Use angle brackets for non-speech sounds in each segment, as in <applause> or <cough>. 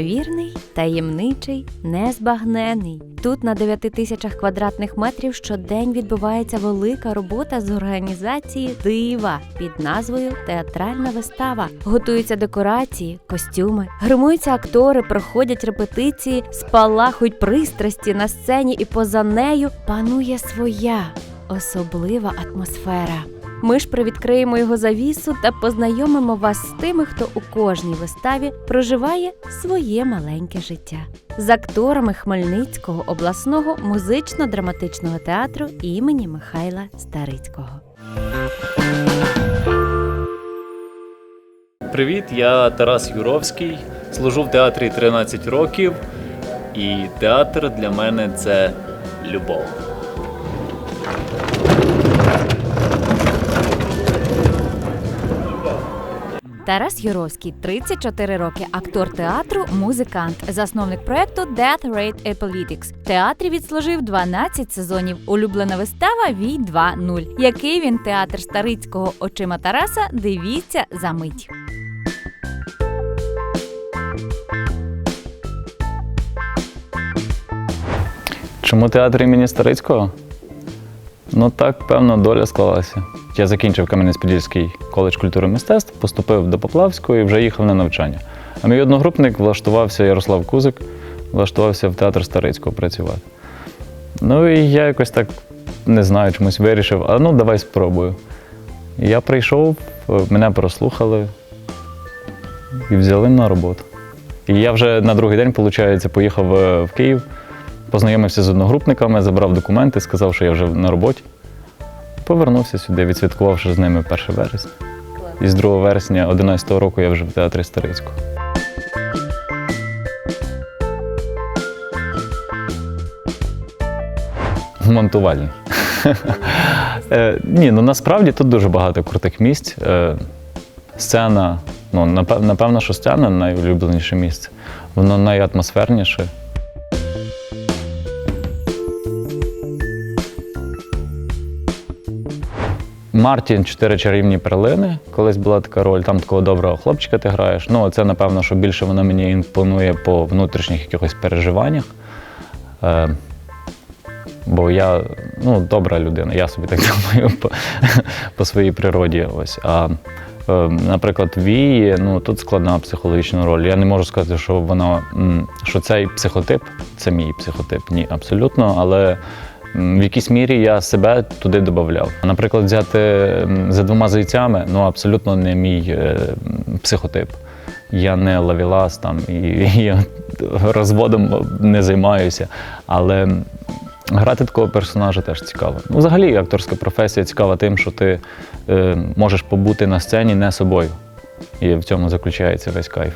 Неймовірний, таємничий, незбагнений. Тут на 9 тисячах квадратних метрів щодень відбувається велика робота з організації дива під назвою Театральна вистава. Готуються декорації, костюми, гримуються актори, проходять репетиції, спалахують пристрасті на сцені, і поза нею панує своя особлива атмосфера. Ми ж привідкриємо його завісу та познайомимо вас з тими, хто у кожній виставі проживає своє маленьке життя з акторами Хмельницького обласного музично-драматичного театру імені Михайла Старицького. Привіт, я Тарас Юровський. Служу в театрі 13 років, і театр для мене це любов. Тарас Юровський, 34 роки, актор театру, музикант, засновник проекту Death Rate a. В театрі відслужив 12 сезонів. Улюблена вистава Вій 2.0. Який він театр Старицького очима Тараса? Дивіться за мить. Чому театр імені Старицького? Ну так, певно, доля склалася. Я закінчив Кам'янець-Подільський коледж культури і мистецтв, поступив до Поплавського і вже їхав на навчання. А мій одногрупник влаштувався Ярослав Кузик, влаштувався в театр Старицького працювати. Ну і я якось так не знаю, чомусь вирішив, а ну давай спробую. Я прийшов, мене прослухали і взяли на роботу. І я вже на другий день, виходить, поїхав е, в Київ, познайомився з одногрупниками, забрав документи, сказав, що я вже на роботі. Повернувся сюди, відсвяткувавши з ними 1 вересня. І з 2 вересня 11 року я вже в театрі Старицького. Монтувальний. <laughs> Е, Ні, ну насправді тут дуже багато крутих місць. Е, Сцена, ну напевно, що сцена найулюбленіше місце. Воно найатмосферніше. Мартін Чотири чарівні перлини. Колись була така роль, там такого доброго хлопчика ти граєш. Ну, це, напевно, що більше воно мені імпонує по внутрішніх якихось переживаннях. Е, бо я ну, добра людина, я собі так <laughs> думаю по, по своїй природі. Ось. А, е, наприклад, Вії, ну тут складна психологічна роль. Я не можу сказати, що вона що цей психотип це мій психотип. Ні, абсолютно. Але в якійсь мірі я себе туди додавав. Наприклад, взяти за двома зайцями, ну абсолютно не мій е, психотип. Я не лавілас там і, <laughs> і розводом не займаюся. Але грати такого персонажа теж цікаво. Ну, взагалі, акторська професія цікава тим, що ти е, можеш побути на сцені не собою. І в цьому заключається весь кайф.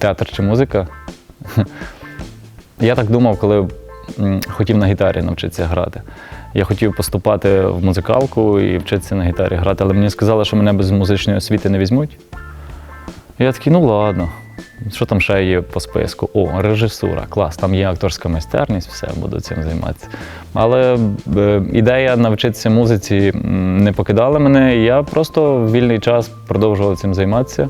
Театр чи музика? Я так думав, коли хотів на гітарі навчитися грати. Я хотів поступати в музикалку і вчитися на гітарі грати, але мені сказали, що мене без музичної освіти не візьмуть. Я такий, ну ладно, що там ще є по списку? О, режисура, клас, там є акторська майстерність, все, буду цим займатися. Але е, ідея навчитися музиці не покидала мене, і я просто в вільний час продовжував цим займатися,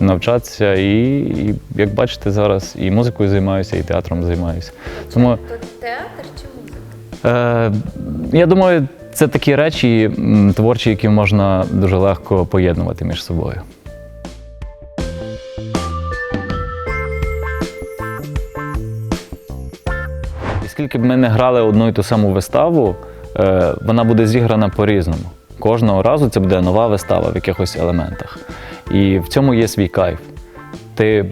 навчатися. І, і як бачите, зараз і музикою займаюся, і театром займаюся. Тому, театр чи музика? Е, я думаю, це такі речі творчі, які можна дуже легко поєднувати між собою. І скільки б ми не грали одну і ту саму виставу, е, вона буде зіграна по-різному. Кожного разу це буде нова вистава в якихось елементах. І в цьому є свій кайф. Ти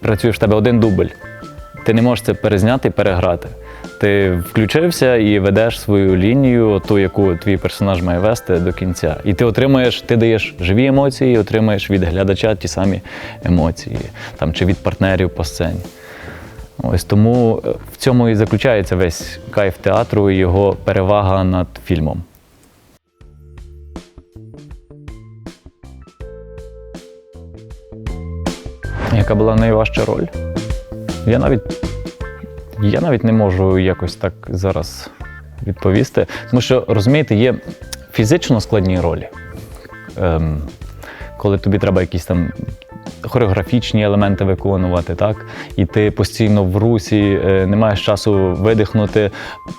працюєш в тебе один дубль, ти не можеш це перезняти і переграти. Ти включився і ведеш свою лінію, ту, яку твій персонаж має вести до кінця. І ти отримуєш, ти даєш живі емоції, і отримуєш від глядача ті самі емоції, там, чи від партнерів по сцені. Ось тому е, в цьому і заключається весь кайф театру і його перевага над фільмом. Яка була найважча роль? Я навіть, я навіть не можу якось так зараз відповісти. Тому що, розумієте, є фізично складні ролі. Ем, коли тобі треба якісь там хореографічні елементи виконувати, так? І ти постійно в русі, е, не маєш часу видихнути,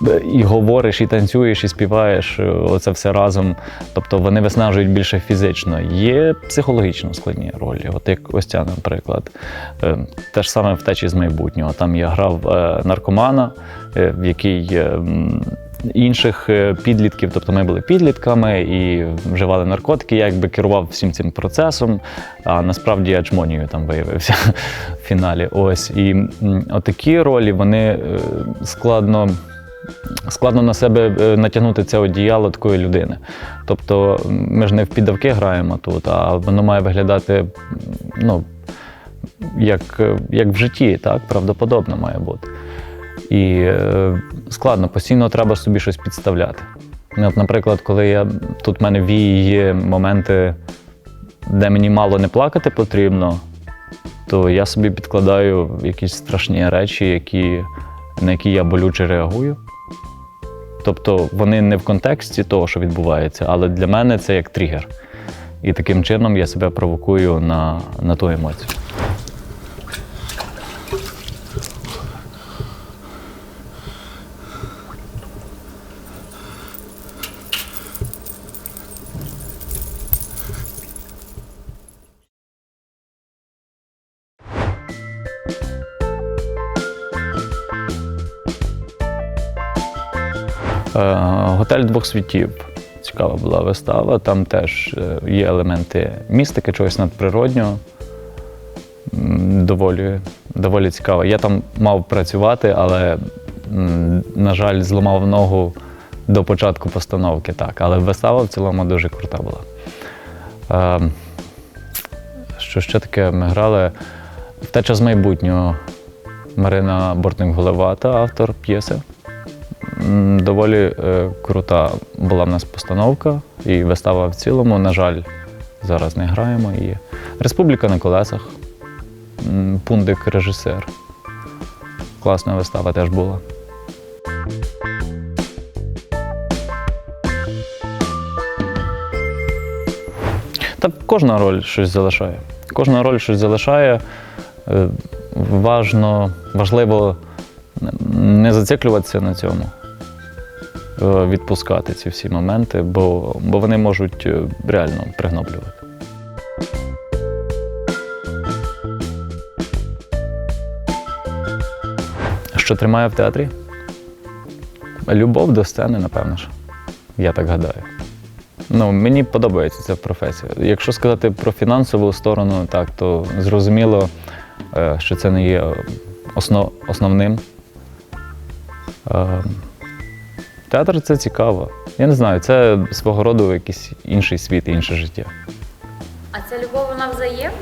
е, і говориш, і танцюєш, і співаєш е, оце все разом. Тобто вони виснажують більше фізично. Є психологічно складні ролі, от як ось ця, наприклад. Те ж саме втечі з майбутнього. Там я грав наркомана, який. Інших е, підлітків, тобто ми були підлітками і вживали наркотики. Я якби керував всім цим процесом, а насправді я чмонію там виявився в фіналі. Ось і отакі ролі вони е, складно. Складно на себе е, натягнути це одіяло такої людини. Тобто ми ж не в піддавки граємо тут, а воно має виглядати ну, як, як в житті, так? правдоподобно має бути. І е, складно, постійно треба собі щось підставляти. Ну, От, наприклад, коли я тут в мене вії є моменти, де мені мало не плакати потрібно, то я собі підкладаю якісь страшні речі, які, на які я болюче реагую. Тобто вони не в контексті того, що відбувається, але для мене це як тригер. І таким чином я себе провокую на, на ту емоцію. Готель двох світів. Цікава була вистава. Там теж е, є елементи містики, чогось надприроднього. Доволі, доволі цікаво. Я там мав працювати, але, на жаль, зламав ногу до початку постановки. Так. Але вистава в цілому дуже крута була. Е, Що ще таке? Ми грали Втеча з майбутнього. Марина Бортник-Голевата, автор п'єси. Доволі е, крута була в нас постановка і вистава в цілому. На жаль, зараз не граємо. І Республіка на колесах. Пундик режисер. Класна вистава теж була. Та кожна роль щось залишає. Кожна роль щось залишає. Е, Важно, важливо не зациклюватися на цьому, відпускати ці всі моменти, бо, бо вони можуть е, реально пригноблювати. Що тримає в театрі? Любов до сцени, напевно ж. Я так гадаю. Ну, мені подобається ця професія. Якщо сказати про фінансову сторону, так, то зрозуміло, е, що це не є основ, основним. Театр це цікаво. Я не знаю, це свого роду якийсь інший світ, інше життя. А ця любов вона взаємна?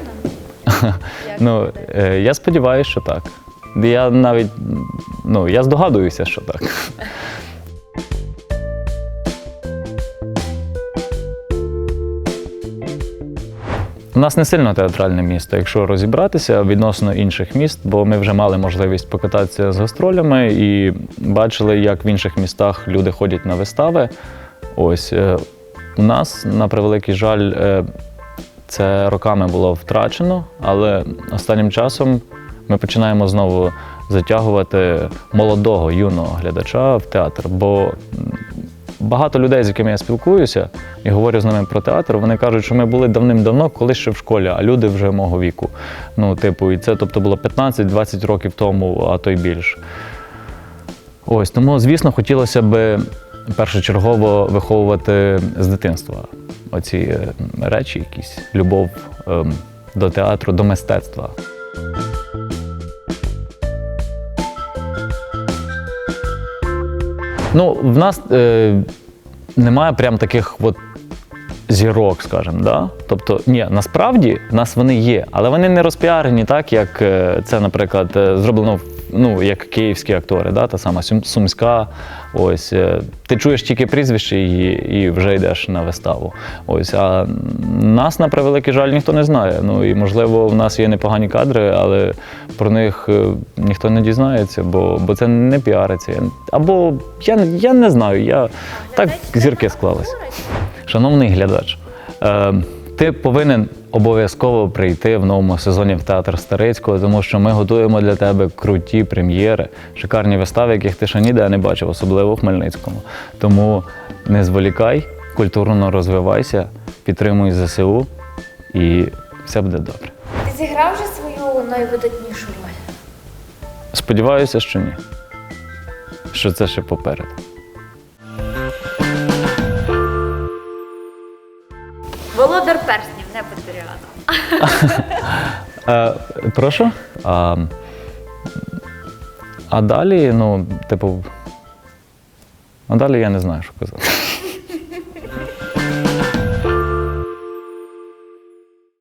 <laughs> Ну, е, я сподіваюся, що так. Я навіть ну, я здогадуюся, що так. У нас не сильно театральне місто, якщо розібратися відносно інших міст, бо ми вже мали можливість покататися з гастролями і бачили, як в інших містах люди ходять на вистави. Ось е, у нас, на превеликий жаль, е, це роками було втрачено, але останнім часом ми починаємо знову затягувати молодого юного глядача в театр. Бо багато людей, з якими я спілкуюся і говорю з ними про театр, вони кажуть, що ми були давним-давно, коли ще в школі, а люди вже мого віку. Ну, типу, і це тобто було 15-20 років тому, а то й більше. Ось тому, звісно, хотілося б першочергово виховувати з дитинства оці е, речі, якісь любов ем, до театру, до мистецтва. Ну, в нас е, немає прям таких от зірок, скажімо, да? Тобто, ні, насправді в нас вони є, але вони не розпіарені так, як е, це, наприклад, е, зроблено в ну, як київські актори, да, та сама Сумська. Ось, е, ти чуєш тільки прізвище і, і вже йдеш на виставу. Ось, а нас, на превеликий жаль, ніхто не знає. Ну і можливо, в нас є непогані кадри, але про них е, ніхто не дізнається, бо, бо це не піариться. Або я, я не знаю, я так зірки склались. Шановний глядач, е, ти повинен обов'язково прийти в новому сезоні в театр Старицького, тому що ми готуємо для тебе круті прем'єри, шикарні вистави, яких ти ще ніде не бачив, особливо в Хмельницькому. Тому не зволікай, культурно розвивайся, підтримуй ЗСУ і все буде добре. Ти зіграв вже свою найвидатнішу роль? Сподіваюся, що ні. Що це ще попереду. Володар перснів, не Петріана. <laughs> Е, прошу? А, а далі, ну, типу. А далі я не знаю, що казати.